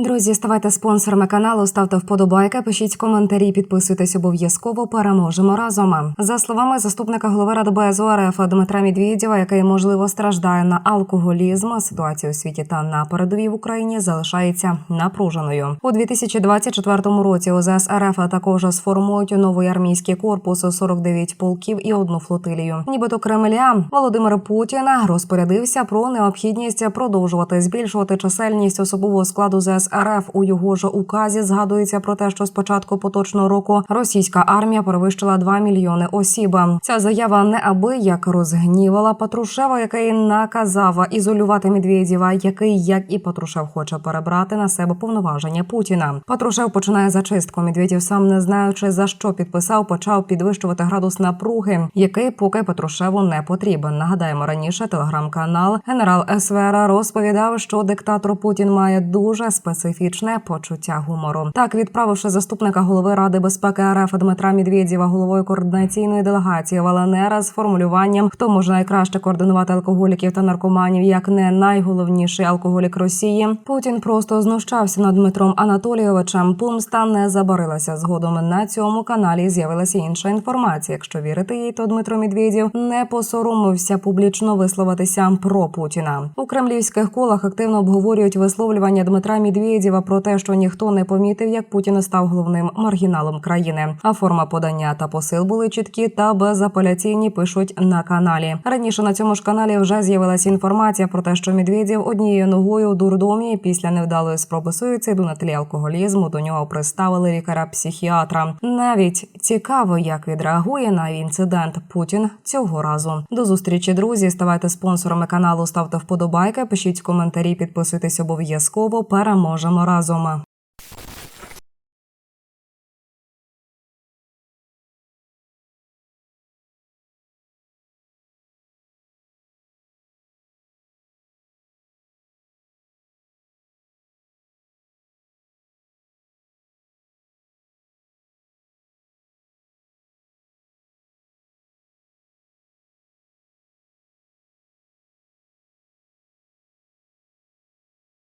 Друзі, ставайте спонсорами каналу, ставте вподобайки, пишіть коментарі, підписуйтесь обов'язково. Переможемо разом. За словами заступника голови Радбезу РФ Дмитра Медведєва, який можливо страждає на алкоголізм, ситуація у світі та на передовій в Україні залишається напруженою. У 2024 році ОЗС РФ також сформують новий армійський корпус 49 полків і одну флотилію. Нібито Кремля Володимир Путін розпорядився про необхідність продовжувати збільшувати чисельність особового складу ЗС РФ. У його ж указі згадується про те, що з початку поточного року російська армія перевищила 2 мільйони осіб. Ця заява неабияк розгнівала Патрушева, який наказав ізолювати Медведєва, який як і Патрушев хоче перебрати на себе повноваження Путіна. Патрушев починає зачистку. Медведєв сам не знаючи за що підписав, почав підвищувати градус напруги, який поки Патрушеву не потрібен. Нагадаємо раніше телеграм-канал генерал СВР розповідав, що диктатор Путін має дуже специфічне почуття гумору. Так, відправивши заступника голови Ради безпеки РФ Дмитра Медведєва головою координаційної делегації в ЛНР з формулюванням, хто може найкраще координувати алкоголіків та наркоманів, як не найголовніший алкоголік Росії. Путін просто знущався над Дмитром Анатолійовичем. Помста не забарилася. Згодом на цьому каналі з'явилася інша інформація. Якщо вірити їй, то Дмитро Медведєв не посоромився публічно висловитися про Путіна. У кремлівських колах активно обговорюють висловлювання Дмитра Медведєва про те, що ніхто не помітив, як Путін став головним маргіналом країни. А форма подання та посил були чіткі та безапеляційні. Пишуть на каналі. Раніше на цьому ж каналі вже з'явилася інформація про те, що Медведєв однією ногою у дурдомі після невдалої спроби суїциду на тлі алкоголізму до нього приставили лікаря-психіатра. Навіть цікаво, як відреагує на інцидент Путін цього разу. До зустрічі, друзі. Ставайте спонсорами каналу, ставте вподобайки, пишіть коментарі, підписуйтесь обов'язково. Переможемо разом.